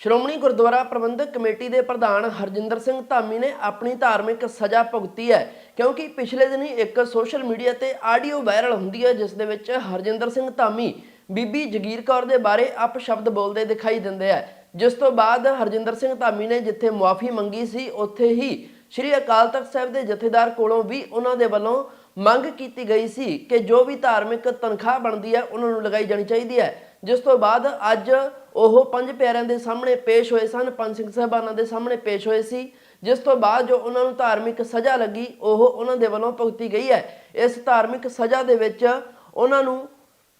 ਸ਼੍ਰੋਮਣੀ ਗੁਰਦੁਆਰਾ ਪ੍ਰਬੰਧਕ committee ਦੇ ਪ੍ਰਧਾਨ ਹਰਜਿੰਦਰ ਸਿੰਘ ਧਾਮੀ ਨੇ ਆਪਣੀ ਧਾਰਮਿਕ ਸਜ਼ਾ ਭੁਗਤੀ ਹੈ, ਕਿਉਂਕਿ ਪਿਛਲੇ ਦਿਨੀ ਇੱਕ ਸੋਸ਼ਲ ਮੀਡੀਆ ਤੇ ਆਡੀਓ ਵਾਇਰਲ ਹੁੰਦੀ ਹੈ, ਜਿਸ ਦੇ ਵਿੱਚ ਹਰਜਿੰਦਰ ਸਿੰਘ ਧਾਮੀ, ਬੀਬੀ ਜਗੀਰ ਕੌਰ ਦੇ ਬਾਰੇ ਅਪਸ਼ਬਦ ਬੋਲਦੇ ਦਿਖਾਈ ਦਿੰਦੇ ਆ ਜਿਸ ਤੋਂ ਬਾਅਦ ਹਰਜਿੰਦਰ ਸਿੰਘ ਧਾਮੀ ਨੇ ਜਿੱਥੇ ਮੁਆਫੀ ਮੰਗੀ ਸੀ, ਉੱਥੇ ਹੀ ਸ੍ਰੀ ਅਕਾਲ ਤਖਤ ਸਾਹਿਬ ਦੇ ਜਥੇਦਾਰ ਕੋਲੋਂ ਵੀ ਉਹਨਾਂ ਦੇ ਵੱਲੋਂ ਮੰਗ ਕੀਤੀ ਗਈ ਸੀ ਕਿ ਜੋ ਵੀ ਧਾਰਮਿਕ ਤਨਖਾਹ ਬਣਦੀ ਹੈ, ਉਹਨਾਂ ਨੂੰ ਲਗਾਈ ਜਾਣੀ ਚਾਹੀਦੀ ਹੈ। ਜਿਸ ਤੋਂ ਬਾਅਦ ਅੱਜ ਉਹ ਪੰਜ ਪਿਆਰਿਆਂ ਦੇ ਸਾਹਮਣੇ ਪੇਸ਼ ਹੋਏ ਸਨ, ਪੰਜ ਸਿੰਘ ਸਾਹਿਬਾਨਾਂ ਦੇ ਸਾਹਮਣੇ ਪੇਸ਼ ਹੋਏ ਸੀ, ਜਿਸ ਤੋਂ ਬਾਅਦ ਜੋ ਉਹਨਾਂ ਨੂੰ ਧਾਰਮਿਕ ਸਜ਼ਾ ਲੱਗੀ, ਉਹ ਉਹਨਾਂ ਦੇ ਵੱਲੋਂ ਭੁਗਤੀ ਗਈ ਹੈ। ਇਸ ਧਾਰਮਿਕ ਸਜ਼ਾ ਦੇ ਵਿੱਚ ਉਹਨਾਂ ਨੂੰ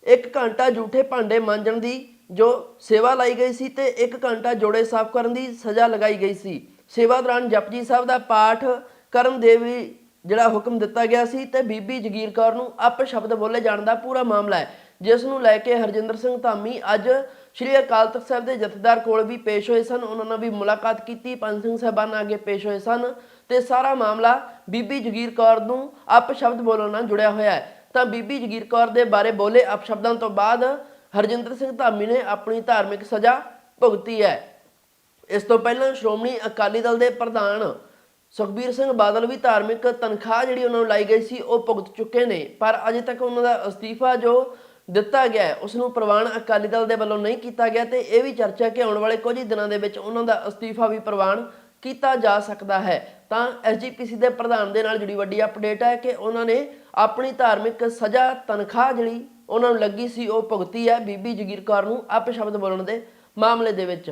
ਇੱਕ ਘੰਟਾ ਝੂਠੇ ਭਾਂਡੇ ਮਾਂਜਣ ਦੀ ਜੋ ਸੇਵਾ ਲਾਈ ਗਈ ਸੀ ਤੇ ਇੱਕ ਘੰਟਾ ਜੋੜੇ ਸਾਫ਼ ਕਰਨ ਦੀ ਸਜ਼ਾ ਲਗਾਈ ਗਈ ਸੀ। ਸੇਵਾ ਦੌਰਾਨ ਜਪਜੀ ਸਾਹਿਬ ਦਾ ਪਾਠ ਕਰਨ ਦੇ ਵੀ ਜਿਹੜਾ ਹੁਕਮ ਦਿੱਤਾ ਗਿਆ ਸੀ ਤੇ ਬੀਬੀ ਜਗੀਰ ਕੌਰ ਨੂੰ ਅਪ ਸ਼ਬਦ ਬੋਲੇ ਜਾਣ ਦਾ ਪੂਰਾ ਮਾਮਲਾ ਹੈ। ਜਿਸ ਨੂੰ ਲੈ ਕੇ ਹਰਜਿੰਦਰ ਸਿੰਘ ਧਾਮੀ ਅੱਜ ਸ਼੍ਰੀ ਅਕਾਲ ਤਖਤ ਸਾਹਿਬ ਦੇ ਜਥੇਦਾਰ ਕੋਲ ਵੀ ਪੇਸ਼ ਹੋਏ ਸਨ। ਉਹਨਾਂ ਨਾਲ ਵੀ ਮੁਲਾਕਾਤ ਕੀਤੀ, ਪੰਜ ਸਿੰਘ ਸਾਹਿਬਾਨ ਅੱਗੇ ਪੇਸ਼ ਹੋਏ ਸਨ ਤੇ ਸਾਰਾ ਮਾਮਲਾ ਬੀਬੀ ਜਗੀਰ ਕੌਰ ਨੂੰ ਅਪ ਬੋਲਣ ਨਾਲ ਜੁੜਿਆ ਹੋਇਆ ਹੈ। ਤਾਂ ਬੀਬੀ ਜਗੀਰ ਕੌਰ ਦੇ ਬਾਰੇ ਬੋਲੇ ਅਪਸ਼ਬਦਾਂ ਤੋਂ ਬਾਅਦ ਹਰਜਿੰਦਰ ਸਿੰਘ ਧਾਮੀ ਨੇ ਆਪਣੀ ਧਾਰਮਿਕ ਸਜ਼ਾ ਭੁਗਤੀ ਹੈ। ਇਸ ਤੋਂ ਪਹਿਲਾਂ ਸ਼੍ਰੋਮਣੀ ਅਕਾਲੀ ਦਲ ਦੇ ਪ੍ਰਧਾਨ ਸੁਖਬੀਰ ਸਿੰਘ ਬਾਦਲ ਵੀ ਧਾਰਮਿਕ ਤਨਖਾਹ ਜਿਹੜੀ ਉਹਨਾਂ ਨੂੰ ਲਾਈ ਗਈ ਸੀ, ਉਹ ਭੁਗਤ ਚੁੱਕੇ ਨੇ। ਪਰ ਅਜੇ ਤੱਕ ਉਹਨਾਂ ਦਾ ਅਸਤੀਫਾ ਜੋ ਦਿੱਤਾ ਗਿਆ ਹੈ, ਉਸ ਨੂੰ ਪ੍ਰਵਾਨ ਅਕਾਲੀ ਦਲ ਦੇ ਵੱਲੋਂ ਨਹੀਂ ਕੀਤਾ ਗਿਆ ਤੇ ਇਹ ਵੀ ਚਰਚਾ ਕਿ ਆਉਣ ਵਾਲੇ ਕੁਝ ਹੀ ਦਿਨਾਂ ਦੇ ਵਿੱਚ ਉਹਨਾਂ ਦਾ ਅਸਤੀਫਾ ਵੀ ਪ੍ਰਵਾਨ ਕੀਤਾ ਜਾ ਸਕਦਾ ਹੈ। ਤਾਂ ਐਸਜੀਪੀਸੀ ਦੇ ਪ੍ਰਧਾਨ ਦੇ ਨਾਲ ਜੁੜੀ ਵੱਡੀ ਅਪਡੇਟ ਹੈ ਕਿ ਉਹਨਾਂ ਨੇ ਆਪਣੀ ਧਾਰਮਿਕ ਸਜ਼ਾ ਤਨਖਾਹ ਜਿਹੜੀ ਉਹਨਾਂ ਨੂੰ ਲੱਗੀ ਸੀ ਉਹ ਭੁਗਤੀ ਹੈ। ਬੀਬੀ ਜਗੀਰ ਕੌਰ ਨੂੰ ਅਪਸ਼ਬਦ ਬੋਲਣ ਦੇ ਮਾਮਲੇ ਦੇ ਵਿੱਚ।